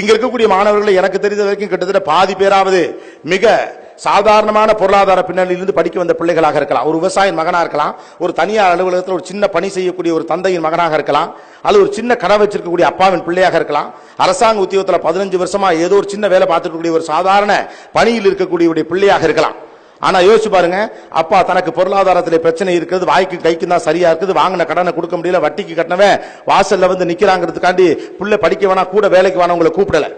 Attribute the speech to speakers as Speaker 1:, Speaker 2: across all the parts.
Speaker 1: இங்க இருக்கக்கூடிய மாணவர்களை எனக்கு தெரிந்த வரைக்கும் கிட்டத்தட்ட பாதி பேராவது மிக சாதாரணமான பொருளாதார பின்னணியிலிருந்து படிக்க வந்த பிள்ளைகளாக இருக்கலாம். ஒரு விவசாயின் மகனாக இருக்கலாம். ஒரு தனியார் அலுவலகத்தில் ஒரு சின்ன பணி செய்யக்கூடிய ஒரு தந்தையின் மகனாக இருக்கலாம். அல்லது ஒரு சின்ன கடை வச்சிருக்கக்கூடிய அப்பாவின் பிள்ளையாக இருக்கலாம். அரசாங்க உத்தியோகத்தில் பதினஞ்சு வருஷமா ஏதோ ஒரு சின்ன வேலை பார்த்துருக்கக்கூடிய ஒரு சாதாரண பணியில் இருக்கக்கூடிய பிள்ளையாக இருக்கலாம். ஆனா யோசிச்சு பாருங்க அப்பா தனக்கு பொருளாதாரத்தில் பிரச்சனை இருக்கிறது வாய்க்கு கைக்கு தான் சரியா இருக்குது வாங்கின கடனை கொடுக்க முடியல வட்டிக்கு கட்டினவன் வாசல்ல வந்து நிக்கிறாங்கிறதுக்காண்டி புள்ள படிக்க வேணாம் கூட வேலைக்கு வேணா உங்களை கூப்பிடல.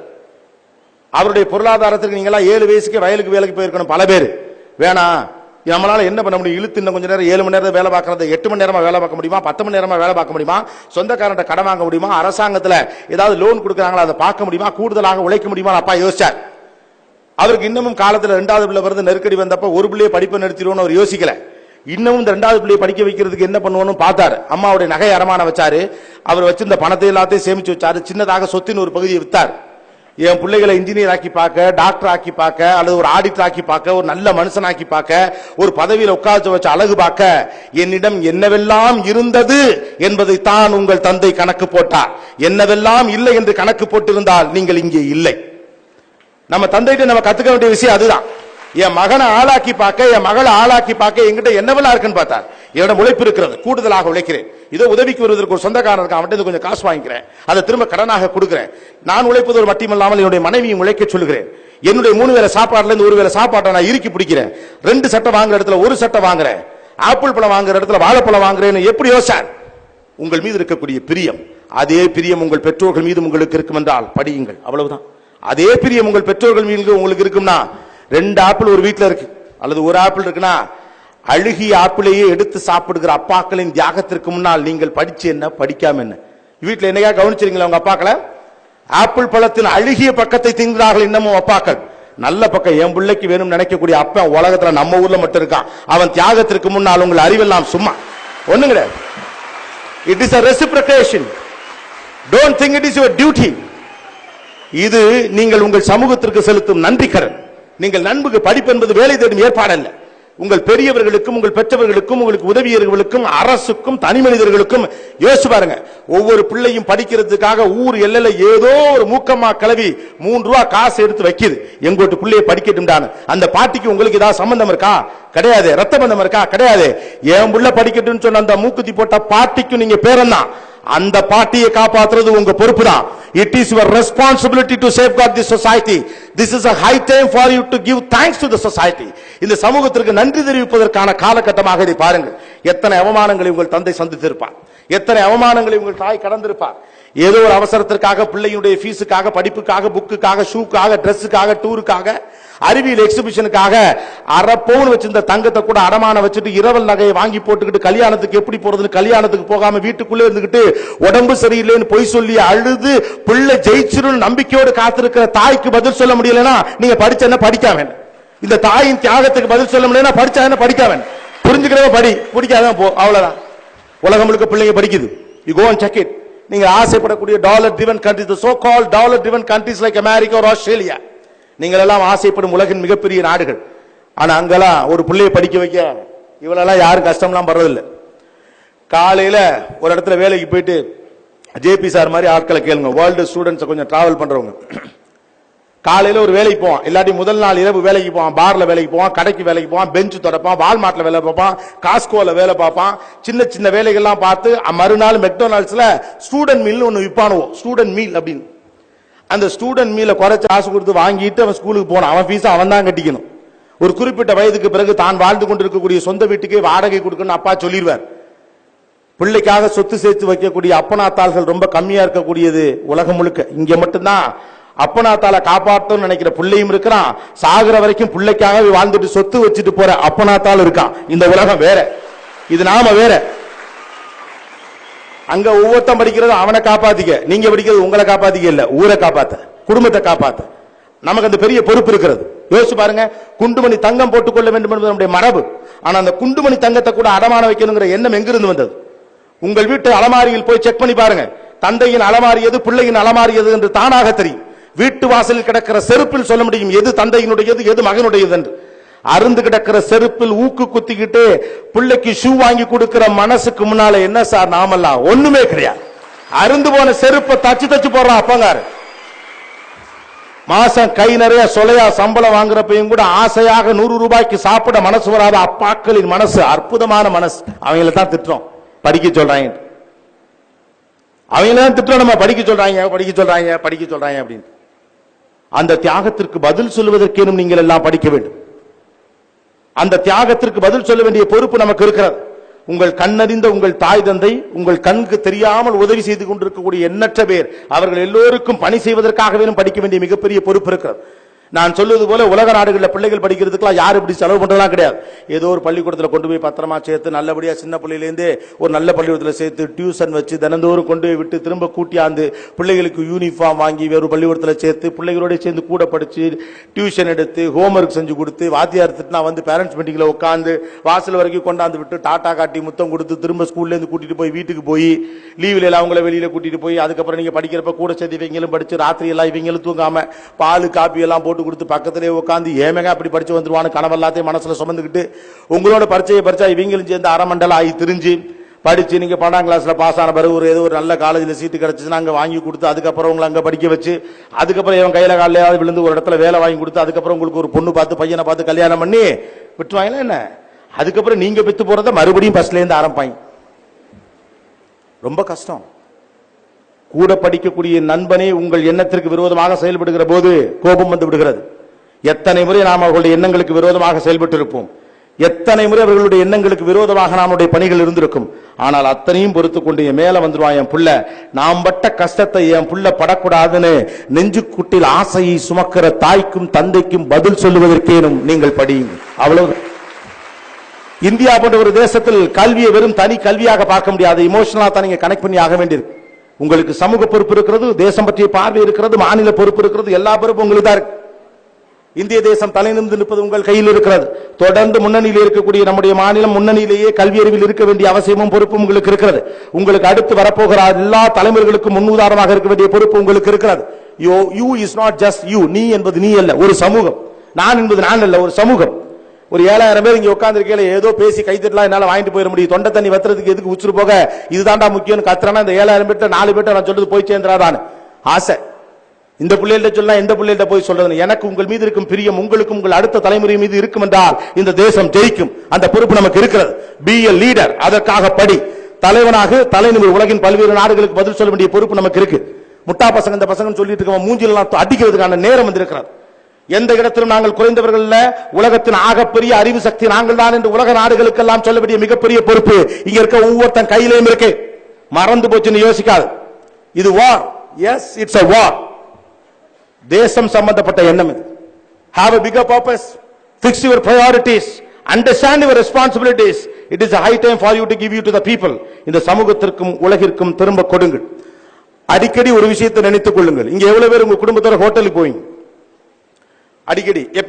Speaker 1: அவருடைய பொருளாதாரத்துக்கு நீங்களாம் ஏழு வயசுக்கு வயலுக்கு வேலைக்கு போயிருக்கணும் பல பேர். வேணாம் நம்மளால என்ன பண்ண முடியும்? இழுத்து இன்னும் கொஞ்ச நேரம் ஏழு மணி நேரம் வேலை பார்க்கறது எட்டு மணி நேரமா வேலை பார்க்க முடியுமா? பத்து மணி நேரமா வேலை பார்க்க முடியுமா? சொந்தக்காரன்ட்ட கடன் வாங்க முடியுமா? அரசாங்கத்துல ஏதாவது லோன் கொடுக்குறாங்களா? அதை பார்க்க முடியுமா? கூடுதலாக உழைக்க முடியுமா அப்பா யோசிச்சார். அவருக்கு இன்னமும் காலத்தில் ரெண்டாவது பிள்ளை வருது நெருக்கடி வந்தப்ப ஒரு பிள்ளையை படிப்பை நிறுத்திடுவோம்னு அவர் யோசிக்கல. இன்னமும் இந்த ரெண்டாவது பிள்ளையை படிக்க வைக்கிறதுக்கு என்ன பண்ணுவோம்னு பார்த்தாரு. அம்மாவுடைய நகை அரமான வச்சாரு. அவர் வச்சிருந்த பணத்தை எல்லாத்தையும் சேமிச்சு வச்சாரு. சின்னதாக சொத்தின் ஒரு பகுதியை வித்தார். என் பிள்ளைகளை இன்ஜினியர் ஆக்கி பார்க்க டாக்டர் ஆக்கி பார்க்க அல்லது ஒரு ஆடிட்டர் ஆக்கி பார்க்க ஒரு நல்ல மனுஷன் ஆக்கி பார்க்க ஒரு பதவியில் உட்கார்ந்து வச்ச அழகு பார்க்க என்னிடம் என்னவெல்லாம் இருந்தது என்பதை தான் உங்கள் தந்தை கணக்கு போட்டார். என்னவெல்லாம் இல்லை என்று கணக்கு போட்டிருந்தால் நீங்கள் இங்கே இல்லை. நம்ம தந்தைகிட்ட நம்ம கத்துக்க வேண்டிய விஷயம் அதுதான். என் மகனை ஆளாக்கி பார்க்க என் மகளை ஆளாக்கி பார்க்க எங்கிட்ட என்னவெல்லாம் இருக்குன்னு பார்த்தார். என்னிடம் உழைப்பு இருக்கிறது. கூடுதலாக உழைக்கிறேன். இதோ உதவிக்கு வருவதற்கு ஒரு சொந்தக்காரன் இருக்கான். அவன்கிட்ட கொஞ்சம் காசு வாங்கிக்கிறேன். அதை திரும்ப கடனாக கொடுக்குறேன். நான் உழைப்பது ஒரு மட்டுமல்லாமல் என்னுடைய மனைவியும் உழைக்க சொல்லுகிறேன். என்னுடைய மூணு வேளை சாப்பாடுல இருந்து ஒரு வேளை சாப்பாட்டை நான் இறுக்கி பிடிக்கிறேன். ரெண்டு சட்டை வாங்குற இடத்துல ஒரு சட்டை வாங்குறேன். ஆப்பிள் பழம் வாங்குற இடத்துல வாழைப்பழம் வாங்குறேன்னு எப்படி யோசார் உங்கள் மீது இருக்கக்கூடிய பிரியம். அதே பிரியம் உங்கள் பெற்றோர்கள் மீது உங்களுக்கு இருக்கும் என்றால் படியுங்கள். அவ்வளவுதான். அதே பிரியம் உங்கள் பெற்றோர்கள் மீது உங்களுக்கு இருக்கும்னா ரெண்டு ஆப்பிள் ஒரு வீட்டில் இருக்கு. அல்லது ஒரு ஆப்பிள் இருக்குன்னா அழுகிய ஆப்பிளையே எடுத்து சாப்பிடுகிற அப்பாக்களின் தியாகத்திற்கு முன்னால் நீங்கள் படிச்சு என்ன படிக்காம என்ன? வீட்டில் என்னையா கவனிச்சிருங்களா உங்க அப்பாக்களை? ஆப்பிள் பழத்தின் அழுகிய பக்கத்தை திங்கிறார்கள் இன்னமும் அப்பாக்கள். நல்ல பக்கம் என் பிள்ளைக்கு வேணும் நினைக்கக்கூடிய அப்பன் உலகத்துல நம்ம ஊர்ல மட்டும் இருக்கான். அவன் தியாகத்திற்கு முன்னால் உங்கள் அறிவெல்லாம் சும்மா. ஒண்ணும் கிடையாது it is a reciprocation don't think it is your duty இது நீங்கள் உங்கள் சமூகத்திற்கு செலுத்தும் நன்றி நீங்கள் நண்புக்கு படிப்பு என்பது வேலை தேடும் ஏற்பாடல்ல. உங்கள் பெரியவர்களுக்கும் உங்கள் பெற்றவர்களுக்கும் உங்களுக்கு உதவியவர்களுக்கும் அரசுக்கும் தனி மனிதர்களுக்கும் யோசிச்சு பாருங்க. ஒவ்வொரு பிள்ளையும் படிக்கிறதுக்காக ஊர் எல்லையில ஏதோ ஒரு மூக்கம்மா கிளவி மூன்று ரூபா காசு எடுத்து வைக்குது. எங்கோட்டு பிள்ளைய படிக்கட்டும்டான்னு. அந்த பாட்டிக்கு உங்களுக்கு ஏதாவது சம்பந்தம் இருக்கா? கிடையாது. ரத்த பந்தம் இருக்கா? கிடையாது. என் புள்ள படிக்கட்டும்னு சொன்ன அந்த மூக்குத்தி போட்ட பாட்டிக்கும் நீங்க பேரன் அந்த பாட்டியை காப்பாத்துறது உங்க பொறுப்பு தான் it is your responsibility to safeguard the society this is a high time for you to give thanks to the society இந்த சமூகத்திற்கு நன்றி தெரிவிப்பதற்கான காலகட்டமாக இதை பாருங்கள். எத்தனை அவமானங்களை உங்கள் தந்தை சந்தித்திருப்பார். எத்தனை அவமானங்களை உங்கள் தாய் கடந்திருப்பார். ஏதோ ஒரு அவசரத்திற்காக பிள்ளையுடைய ஃபீஸுக்காக படிப்புக்காக புக்குக்காக ஷூக்காக ட்ரெஸ்ஸுக்காக டூருக்காக அறிவியல் எக்ஸிபிஷனுக்காக அரை பவுன் வச்சிருந்த தங்கத்தை கூட அடமான வச்சுட்டு இரவல் நகையை வாங்கி போட்டுக்கிட்டு கல்யாணத்துக்கு எப்படி போறதுன்னு கல்யாணத்துக்கு போகாம வீட்டுக்குள்ளே இருந்துகிட்டு உடம்பு சரியில்லைன்னு பொய் சொல்லி அழுது பிள்ளை ஜெயிச்சிரும் நம்பிக்கையோடு காத்திருக்கிற தாய்க்கு பதில் சொல்ல முடியலன்னா நீங்க படிச்ச என்ன படிக்காம இந்த தாயின் தியாகத்துக்கு பதில் சொல்ல முடியலன்னா படிச்சா என்ன படிக்காம புரிஞ்சுக்கிறவன் படி பிடிக்காதவன் போ அவ்வளவுதான். உலகம் முழுக்க பிள்ளைங்க படிக்குது. You go and check it நீங்க ஆசைப்படக்கூடிய dollar driven countries so call dollar driven countries like America ஒரு ஆஸ்திரேலியா நீங்கள் எல்லாம் ஆசைப்படும் உலகின் மிகப்பெரிய நாடுகள். ஆனா அங்கெல்லாம் ஒரு பிள்ளையை படிக்க வைக்க இவளெல்லாம் யாரும் கஷ்டம்லாம் படுறதில்லை. காலையில ஒரு இடத்துல வேலைக்கு போயிட்டு ஜேபி சார் மாதிரி ஆட்களை கேளுங்க. வேர்ல்டு ஸ்டூடெண்ட்ஸ் கொஞ்சம் டிராவல் பண்றவங்க. காலையில ஒரு வேலைக்கு போவான். இல்லாட்டி முதல் நாள் இரவு வேலைக்கு போவான். பார்ல வேலைக்கு போவான் கடைக்கு வேலைக்கு போவான் பெஞ்ச் தொடப்பான் வால்மார்ட்ல வேலை பார்ப்பான் காஸ்கோல வேலை பார்ப்பான். சின்ன சின்ன வேலைகள்லாம் பார்த்து மறுநாள் மெக்டொனால்ட்ஸ்ல ஸ்டூடெண்ட் மீல் ஒன்று விற்பானுவோம் ஸ்டூடெண்ட் மீல் அப்படின்னு. அந்த ஸ்டூடெண்ட் மீல குறைச்சு காசு கொடுத்து வாங்கிட்டு அவன் ஸ்கூலுக்கு போனான். அவன் ஃபீஸ் அவன் தான் கட்டிக்கணும். ஒரு குறிப்பிட்ட வயதுக்கு பிறகு தான் வாழ்ந்து கொண்டிருக்கக்கூடிய சொந்த வீட்டுக்கே வாடகை கொடுக்கணும் அப்பா சொல்லிடுவார் பிள்ளைக்காக சொத்து சேர்த்து வைக்கக்கூடிய அப்பனாத்தாள்கள் ரொம்ப கம்மியா இருக்கக்கூடியது உலகம் முழுக்க. இங்க மட்டும்தான் அப்பனாத்தால காப்பாற்றணும்னு நினைக்கிற பிள்ளையும் இருக்கிறான். சாகுற வரைக்கும் பிள்ளைக்காகவே வாழ்ந்துட்டு சொத்து வச்சுட்டு போற அப்பனாத்தால் இருக்கான். இந்த உலகம் வேற. இது நாம வேற. அங்க ஒவ்வொருத்தன் படிக்கிறது அவனை காப்பாத்திக்க. நீங்க படிக்கிறது உங்களை காப்பாத்திக்க இல்ல. ஊரை காப்பாத்த. குடும்பத்தை காப்பாத்த. நமக்கு அந்த பெரிய பொறுப்பு இருக்கிறது. யோசிச்சு பாருங்க. குண்டுமணி தங்கம் போட்டுக்கொள்ள வேண்டும் என்பது நம்முடைய மரபு. ஆனா அந்த குண்டுமணி தங்கத்தை கூட அடமான வைக்கணுங்கிற எண்ணம் எங்கிருந்து வந்தது? உங்கள் வீட்டு அலமாரியில் போய் செக் பண்ணி பாருங்க. தந்தையின் அலமாரி எது பிள்ளையின் அலமாரியது என்று தானாக தெரியும். வீட்டு வாசலில் கிடக்கிற செருப்பில் சொல்ல முடியும். எது தந்தையினுடையது எது மகனுடையது என்று. அருந்து கிடக்கிற செருப்பில் ஊக்கு குத்திக்கிட்டு பிள்ளைக்கு ஷூ வாங்கி கொடுக்கிற மனசுக்கு முன்னால என்ன சார் நாமெல்லாம் ஒண்ணுமே கிடையாது. அருந்து போன செருப்பை தச்சு தச்சு போடுறான் அப்பங்காரு. மாசம் கை நிறைய சொலையா சம்பளம் வாங்குறப்பையும் கூட ஆசையாக நூறு ரூபாய்க்கு சாப்பிட மனசு வராத அப்பாக்களின் மனசு அற்புதமான மனசு. அவங்கள தான் திட்டுறோம். படிக்க சொல்றாங்க. அவங்கள தான் திட்டுறோம். நம்ம படிக்க சொல்றாங்க படிக்க சொல்றாங்க படிக்க சொல்றாங்க அப்படின்னு அந்த தியாகத்திற்கு பதில் சொல்வதற்கேனும் நீங்கள் எல்லாம் படிக்க வேண்டும். அந்த தியாகத்திற்கு பதில் சொல்ல வேண்டிய பொறுப்பு நமக்கு இருக்கிறது. உங்கள் கண்ணறிந்த உங்கள் தாய் தந்தை உங்கள் கண்ணுக்கு தெரியாமல் உதவி செய்து கொண்டிருக்கக்கூடிய எண்ணற்ற பேர் அவர்கள் எல்லோருக்கும் பணி செய்வதற்காகவே படிக்க வேண்டிய மிகப்பெரிய பொறுப்பு இருக்கிறது. நான் சொல்லுவது போல உலக நாடுகளில் பிள்ளைகள் படிக்கிறதுக்குலாம் யார் இப்படி செலவு பண்ணுறதுலாம் கிடையாது. ஏதோ ஒரு பள்ளிக்கூடத்தில் கொண்டு போய் பத்திரமா சேர்த்து நல்லபடியாக சின்ன பிள்ளையிலேருந்தே ஒரு நல்ல பள்ளிக்கூடத்தில் சேர்த்து டியூஷன் வச்சு தினந்தோறும் கொண்டு போய் விட்டு திரும்ப கூட்டியாந்து பிள்ளைகளுக்கு யூனிஃபார்ம் வாங்கி வேறு பள்ளிக்கூடத்தில் சேர்த்து பிள்ளைகளோட சேர்ந்து கூட படித்து டியூஷன் எடுத்து ஹோம்ஒர்க் செஞ்சு கொடுத்து வாத்தியார் திட்டினா வந்து பேரண்ட்ஸ் மீட்டிங்கில் உட்காந்து வாசல் வரைக்கும் கொண்டாந்து விட்டு டாட்டா காட்டி முத்தம் கொடுத்து திரும்ப ஸ்கூல்லேருந்து கூட்டிகிட்டு போய் வீட்டுக்கு போய் லீவில் எல்லாம் அவங்கள வெளியில் கூட்டிகிட்டு போய் அதுக்கப்புறம் நீங்கள் படிக்கிறப்ப கூட சேர்த்து இவங்களும் படித்து ராத்திரி எல்லாம் இவங்களும் தூங்காமல் பால் காப்பி எல்லாம் போட்டு போட்டு கொடுத்து பக்கத்திலே உட்காந்து ஏமேங்க அப்படி படிச்சு வந்துருவான்னு கனவு எல்லாத்தையும் மனசுல சுமந்துக்கிட்டு உங்களோட பரிச்சையை பரிச்சா இவங்களும் சேர்ந்து அரை மண்டலம் ஆகி திரிஞ்சு படிச்சு நீங்க பன்னெண்டாம் கிளாஸ்ல பாஸ் ஆன பிறகு ஒரு ஏதோ ஒரு நல்ல காலேஜ்ல சீட்டு கிடைச்சுன்னா அங்க வாங்கி கொடுத்து அதுக்கப்புறம் உங்களை அங்க படிக்க வச்சு அதுக்கப்புறம் இவன் கையில காலையாவது விழுந்து ஒரு இடத்துல வேலை வாங்கி கொடுத்து அதுக்கப்புறம் உங்களுக்கு ஒரு பொண்ணு பார்த்து பையனை பார்த்து கல்யாணம் பண்ணி விட்டுருவாங்களா என்ன? அதுக்கப்புறம் நீங்க பெத்து போறத மறுபடியும் ஃபர்ஸ்ட்ல இருந்து ஆரம்பிப்பாங்க. ரொம்ப கஷ்டம். கூட படிக்கக்கூடிய நண்பனே உங்கள் எண்ணத்திற்கு விரோதமாக செயல்படுகிற போது கோபம் வந்து விடுகிறது. எத்தனை முறை நாம் அவர்களுடைய எண்ணங்களுக்கு விரோதமாக செயல்பட்டு இருப்போம் எத்தனை முறை அவர்களுடைய எண்ணங்களுக்கு விரோதமாக நம்முடைய பணிகள் இருந்திருக்கும். ஆனால் அத்தனையும் பொறுத்து கொண்டு என் மேல வந்துருவான் என் புள்ள. நாம் பட்ட கஷ்டத்தை என் புள்ள படக்கூடாதுன்னு நெஞ்சுக்குட்டில் ஆசையை சுமக்கிற தாய்க்கும் தந்தைக்கும் பதில் சொல்லுவதற்கேனும் நீங்கள் படியுங்க அவ்வளவு. இந்தியா போன்ற ஒரு தேசத்தில் கல்வியை வெறும் தனி கல்வியாக பார்க்க முடியாது. இமோஷனலா தான் நீங்க கனெக்ட் பண்ணி ஆக வேண்டியிருக்கு. உங்களுக்கு சமூக பொறுப்பு இருக்கிறது தேசம் பற்றிய பார்வை இருக்கிறது மாநில பொறுப்பு இருக்கிறது எல்லா பொறுப்பும் உங்களுக்கு தான் இருக்கு. இந்திய தேசம் தலைநிமிந்து நிற்பது உங்கள் கையில் இருக்கிறது. தொடர்ந்து முன்னணியில் இருக்கக்கூடிய நம்முடைய மாநிலம் முன்னணியிலேயே கல்வி அறிவில் இருக்க வேண்டிய அவசியமும் பொறுப்பும் உங்களுக்கு இருக்கிறது. உங்களுக்கு அடுத்து வரப்போகிற எல்லா தலைமுறைகளுக்கும் முன்னுதாரணமாக இருக்க வேண்டிய பொறுப்பு உங்களுக்கு இருக்கிறது. Yo you is not just you நீ என்பது நீ அல்ல. ஒரு சமூகம். நான் என்பது நான் அல்ல ஒரு சமூகம். ஒரு ஏழாயிரம் பேர் இங்க உட்காந்துருக்கையில ஏதோ பேசி கைத்தட்டலாம் என்னால வாங்கிட்டு போயிட முடியும். தொண்டை தண்ணி வத்துறதுக்கு எதுக்கு உச்சுரு போக? இதுதான்டா முக்கியம் கத்துறானா இந்த ஏழாயிரம் பேர்ட்ட நாலு பேர்ட்ட நான் சொல்றது போய் சேர்ந்துடாதான்னு. ஆசை. இந்த பிள்ளைகிட்ட சொல்லலாம் எந்த பிள்ளைகிட்ட போய் சொல்றது எனக்கு உங்கள் மீது இருக்கும் பிரியம் உங்களுக்கும் உங்கள் அடுத்த தலைமுறை மீது இருக்கும் என்றால் இந்த தேசம் ஜெயிக்கும். அந்த பொறுப்பு நமக்கு இருக்கிறது. பி எ லீடர் அதற்காக படி. தலைவனாக தலைநிமிர் உலகின் பல்வேறு நாடுகளுக்கு பதில் சொல்ல வேண்டிய பொறுப்பு நமக்கு இருக்கு. முட்டா பசங்க இந்த பசங்க சொல்லிட்டு இருக்க மூஞ்சில் அடிக்கிறதுக்கான நேரம் வந்திருக்கிறது எந்த இடத்திலும் நாங்கள் குறைந்தவர்கள் உலகத்தின் ஆகப்பெரிய அறிவு சக்தி நாங்கள் தான் என்று உலக நாடுகளுக்கெல்லாம் சொல்ல வேண்டிய மிகப்பெரிய பொறுப்பு இங்க இருக்க ஒவ்வொருத்தன் கையிலையும் இருக்கு. மறந்து போச்சுன்னு யோசிக்காது. இது வார் எஸ் இட்ஸ் அ வார் தேசம் சம்பந்தப்பட்ட எண்ணம் இது. Have a bigger purpose fix your priorities understand your responsibilities it is high time for you to give you to the the இந்த சமூகத்திற்கும் உலகிற்கும் திரும்ப கொடுங்கள். அடிக்கடி ஒரு விஷயத்தை நினைத்துக் கொள்ளுங்கள். இங்க எவ்வளவு பேர் உங்க குடும்பத்தோட ஹோட்டலுக்கு போவீங்க? அடிக்கடி. எப்ப